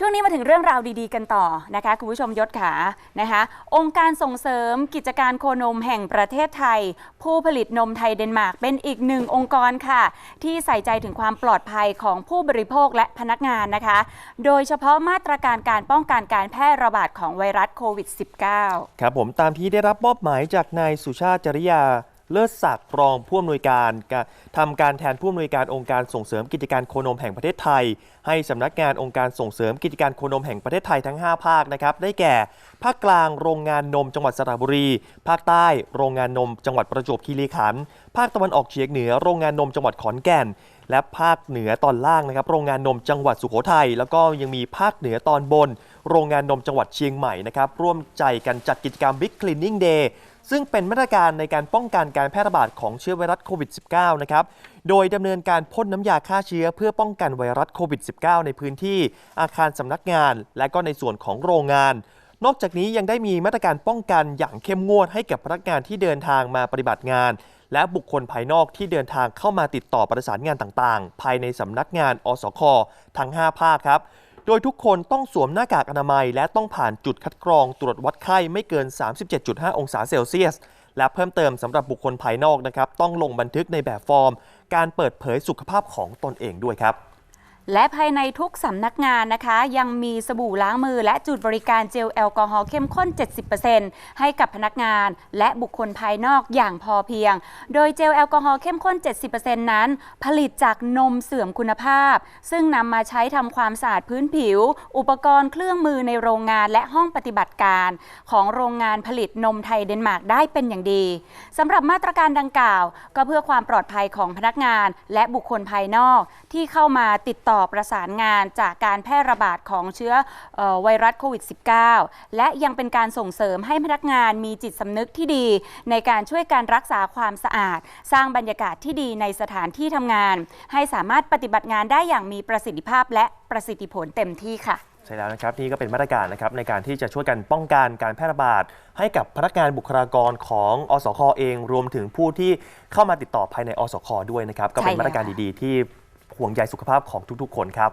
ช่วงนี้มาถึงเรื่องราวดีๆกันต่อนะคะคุณผู้ชมยศขานะคะ องค์การส่งเสริมกิจการโคนมแห่งประเทศไทย ผู้ผลิตนมไทยเดนมาร์กเป็นอีกหนึ่งองค์กรค่ะ ที่ใส่ใจถึงความปลอดภัยของผู้บริโภคและพนักงานนะคะ โดยเฉพาะมาตรการการป้องกันการแพร่ระบาดของไวรัสโควิด -19 ครับผมตามที่ได้รับมอบหมายจากนายสุชาติจริยา เลิศศักดิ์รองผู้อำนวยการการทำการแทนผู้อำนวยการองค์การส่งเสริมกิจการโคนมแห่งประเทศไทย ให้สำนักงานองค์การส่งเสริมกิจการโคนมแห่งประเทศไทยทั้ง 5 ภาคนะครับได้แก่ ภาคกลางโรงงานนมจังหวัดสระบุรี ภาคใต้โรงงานนมจังหวัดประจวบคีรีขันธ์ภาคตะวันออกเฉียงเหนือโรงงานนมจังหวัดขอนแก่น และภาคเหนือตอนล่างนะครับ โรงงานนมจังหวัดสุโขทัยแล้วก็ยังมีภาคเหนือตอนบน โรงงานนมจังหวัดเชียงใหม่นะครับร่วมใจกันจัดกิจกรรม Big Cleaning Day ซึ่งเป็นมาตรการในการป้องกันการแพร่ระบาดของเชื้อไวรัสโควิด -19 นะครับ โดยดำเนินการพ่นน้ำยาฆ่าเชื้อเพื่อป้องกันไวรัสโควิด -19 ในพื้นที่อาคารสำนักงาน และก็ในส่วนของโรงงาน นอกจากนี้ยังได้มีมาตรการป้องกันอย่างเข้มงวดให้กับพนักงานที่เดินทางมาปฏิบัติงาน และบุคคลภายนอกที่เดินทางเข้ามาติดต่อประสานงานต่างๆ ภายในสำนักงานอสคทั้ง 5 ภาคครับ โดยทุกคนต้องสวมหน้ากากอนามัย และต้องผ่านจุดคัดกรองตรวจวัดไข้ไม่เกิน 37.5 องศาเซลเซียส และเพิ่มเติมสำหรับบุคคลภายนอกนะครับ ต้องลงบันทึกในแบบฟอร์ม การเปิดเผยสุขภาพของตนเองด้วยครับ และภายในทุกสำนักงานนะคะ ยังมีสบู่ล้างมือและจุดบริการเจลแอลกอฮอล์เข้มข้น 70%ให้กับพนักงานและบุคคลภายนอกอย่างพอเพียง โดยเจลแอลกอฮอล์เข้มข้น 70%นั้น ผลิตจากนมเสื่อมคุณภาพ ซึ่งนำมาใช้ทำความสะอาดพื้นผิว อุปกรณ์เครื่องมือในโรงงานและห้องปฏิบัติการ ของโรงงานผลิตนมไทยเดนมาร์กได้เป็นอย่างดีสำหรับมาตรการดังกล่าว ก็เพื่อความปลอดภัยของพนักงาน และบุคคลภายนอกที่เข้ามาติดต่อประสานงานจากการแพร่ระบาดของเชื้อเออไวรัสโควิด -19 และยังเป็นการส่งเสริมให้พนักงานมีจิตสำนึกที่ดี ในการช่วยการรักษาความสะอาด สร้างบรรยากาศที่ดีในสถานที่ทำงาน ให้สามารถปฏิบัติงานได้อย่างมีประสิทธิภาพและประสิทธิผลเต็มที่ค่ะใช่แล้วนะครับนี่ก็เป็นมาตรการนะครับในการที่จะช่วยกันป้องกันการแพร่ระบาด ให้กับพนักงานบุคลากรของอสคเอง รวมถึงผู้ที่เข้ามาติดต่อภายในอสคด้วยนะครับก็เป็นใช่แล้วมาตรการดีๆที่ ห่วงใยสุขภาพของทุกๆ คนครับ